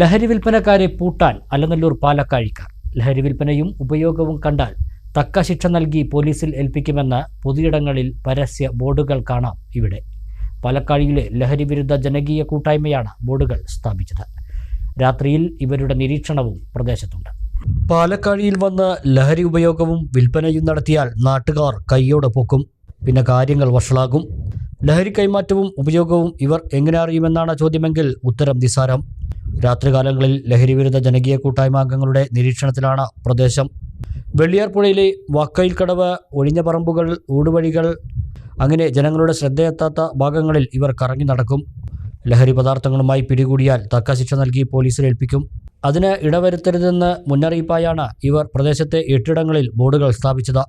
ലഹരി വിൽപ്പനക്കാരെ പൂട്ടാൻ അലനല്ലൂർ പാലക്കാഴിക്കാർ. ലഹരി വിൽപ്പനയും ഉപയോഗവും കണ്ടാൽ തക്ക ശിക്ഷ നൽകി പോലീസിൽ ഏൽപ്പിക്കുമെന്ന് പൊതുയിടങ്ങളിൽ പരസ്യ ബോർഡുകൾ കാണാം ഇവിടെ. പാലക്കാഴിയിലെ ലഹരി വിരുദ്ധ ജനകീയ കൂട്ടായ്മയാണ് ബോർഡുകൾ സ്ഥാപിച്ചത്. രാത്രിയിൽ ഇവരുടെ നിരീക്ഷണവും പ്രദേശത്തുണ്ട്. പാലക്കാഴിയിൽ വന്ന് ലഹരി ഉപയോഗവും വിൽപ്പനയും നടത്തിയാൽ നാട്ടുകാർ കൈയോടെ പൊക്കും. പിന്നെ കാര്യങ്ങൾ വഷളാകും. ലഹരി കൈമാറ്റവും ഉപയോഗവും ഇവർ എങ്ങനെ അറിയുമെന്നാണ് ചോദ്യമെങ്കിൽ ഉത്തരം നിസ്സാരം രാത്രികാലങ്ങളിൽ ലഹരി വിരുദ്ധ ജനകീയ കൂട്ടായ്മ അംഗങ്ങളുടെ നിരീക്ഷണത്തിലാണ് പ്രദേശം. വെള്ളിയാർപ്പുഴയിലെ വക്കയിൽ കടവ് ഒഴിഞ്ഞ പറമ്പുകൾ ഊടുവഴികൾ അങ്ങനെ ജനങ്ങളുടെ ശ്രദ്ധയെത്താത്ത ഭാഗങ്ങളിൽ ഇവർ കറങ്ങി നടക്കും. ലഹരി പദാർത്ഥങ്ങളുമായി പിടികൂടിയാൽ തക്ക ശിക്ഷ നൽകി പോലീസിൽ ഏൽപ്പിക്കും. അതിന് ഇടവരുത്തരുതെന്ന് മുന്നറിയിപ്പായാണ് ഇവർ പ്രദേശത്തെ എട്ടിടങ്ങളിൽ ബോർഡുകൾ സ്ഥാപിച്ചത്.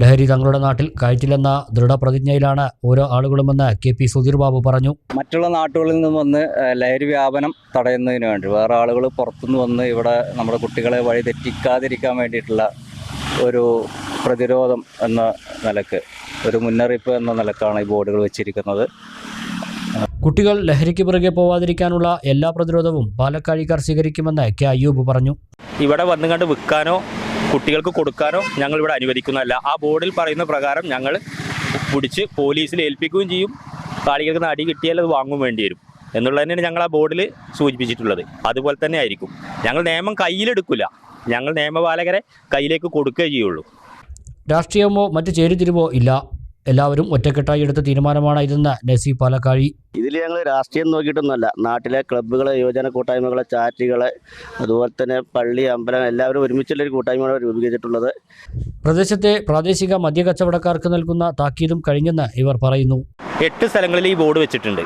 ലഹരി തങ്ങളുടെ നാട്ടിൽ കയറ്റില്ലെന്ന ദൃഢപ്രതിജ്ഞയിലാണ് ഓരോ ആളുകളുമെന്ന് കെ പി സുധീർ ബാബു പറഞ്ഞു. മറ്റുള്ള നാട്ടുകളിൽ നിന്ന് വന്ന് ലഹരി വ്യാപനം തടയുന്നതിന് വേണ്ടി വേറെ ആളുകൾ പുറത്തുനിന്ന് വന്ന് ഇവിടെ നമ്മുടെ കുട്ടികളെ വഴി തെറ്റിക്കാതിരിക്കാൻ വേണ്ടിയിട്ടുള്ള ഒരു പ്രതിരോധം എന്ന നിലയ്ക്ക് ഒരു മുന്നറിയിപ്പ് എന്ന നിലക്കാണ് ഈ ബോർഡുകൾ വെച്ചിരിക്കുന്നത്. കുട്ടികൾ ലഹരിക്ക് പിറകെ പോവാതിരിക്കാനുള്ള എല്ലാ പ്രതിരോധവും പാലക്കാഴിക്കാർ സ്വീകരിക്കുമെന്ന് കെ അയ്യൂബ് പറഞ്ഞു. ഇവിടെ വന്നുകൊണ്ട് വിൽക്കാനോ കുട്ടികൾക്ക് കൊടുക്കാനോ ഞങ്ങൾ ഇവിടെ അനുവദിക്കുന്നതല്ല. ആ ബോർഡിൽ പറയുന്ന പ്രകാരം ഞങ്ങൾ പിടിച്ച് പോലീസിൽ ഏൽപ്പിക്കുകയും ചെയ്യും. കാളികൾക്ക് നടി കിട്ടിയാൽ അത് വാങ്ങും വേണ്ടി വരും. എന്നുള്ളത് തന്നെയാണ് ഞങ്ങൾ ആ ബോർഡിൽ സൂചിപ്പിച്ചിട്ടുള്ളത്. അതുപോലെ തന്നെ ആയിരിക്കും. ഞങ്ങൾ നിയമം കയ്യിലെടുക്കില്ല. ഞങ്ങൾ നിയമപാലകരെ കയ്യിലേക്ക് കൊടുക്കുകയേ ചെയ്യുള്ളൂ. രാഷ്ട്രീയമോ മറ്റ് ചേരിതിരിവോ ഇല്ല. എല്ലാവരും ഒറ്റക്കെട്ടായി എടുത്ത തീരുമാനമാണ് ഇതെന്ന് നസീ പാലക്കാഴി. ഇതിൽ ഞങ്ങൾ രാഷ്ട്രീയം നോക്കിയിട്ടൊന്നുമല്ല. നാട്ടിലെ ക്ലബ്ബുകൾ യുവജന കൂട്ടായ്മകളെ ചാറ്റുകളെ അതുപോലെ തന്നെ പള്ളി അമ്പലം എല്ലാവരും ഒരുമിച്ചുള്ളൊരു കൂട്ടായ്മയാണ് രൂപീകരിച്ചിട്ടുള്ളത്. പ്രദേശത്തെ പ്രാദേശിക മദ്യകച്ചവടക്കാർക്ക് നൽകുന്ന താക്കീതും കഴിഞ്ഞെന്ന് ഇവർ പറയുന്നു. എട്ട് സ്ഥലങ്ങളിൽ ഈ ബോർഡ് വെച്ചിട്ടുണ്ട്.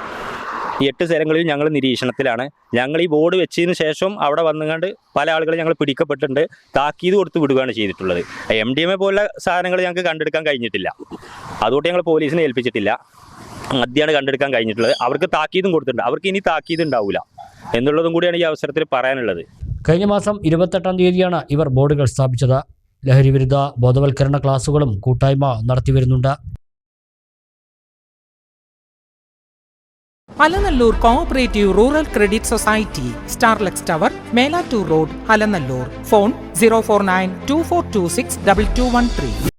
എട്ട് സ്ഥലങ്ങളിൽ ഞങ്ങൾ നിരീക്ഷണത്തിലാണ്. ഞങ്ങൾ ഈ ബോർഡ് വെച്ചതിന് ശേഷം അവിടെ വന്നുകൊണ്ട് പല ആളുകളെ ഞങ്ങൾ പിടിക്കപ്പെട്ടിട്ടുണ്ട്. താക്കീത് കൊടുത്ത് വിടുകയാണ് ചെയ്തിട്ടുള്ളത്. എം ഡി എം എ പോലുള്ള സാധനങ്ങൾ ഞങ്ങൾക്ക് കണ്ടെടുക്കാൻ കഴിഞ്ഞിട്ടില്ല. അതുകൊണ്ട് ഞങ്ങൾ പോലീസിനെ ഏൽപ്പിച്ചിട്ടില്ല. മദ്യമാണ് കണ്ടെടുക്കാൻ കഴിഞ്ഞിട്ടുള്ളത്. അവർക്ക് താക്കീതും കൊടുത്തിട്ടുണ്ട്. അവർക്ക് ഇനി താക്കീത് ഉണ്ടാവില്ല എന്നുള്ളതും കൂടിയാണ് ഈ അവസരത്തിൽ പറയാനുള്ളത്. കഴിഞ്ഞ മാസം ഇരുപത്തെട്ടാം തീയതിയാണ് ഇവർ ബോർഡുകൾ സ്ഥാപിച്ചത്. ലഹരി വിരുദ്ധ ബോധവൽക്കരണ ക്ലാസുകളും കൂട്ടായ്മ നടത്തിവരുന്നുണ്ട് Alanallur cooperative rural credit society Starlex tower Melattur road Alanallur. Phone zero four nine two four two six double two one three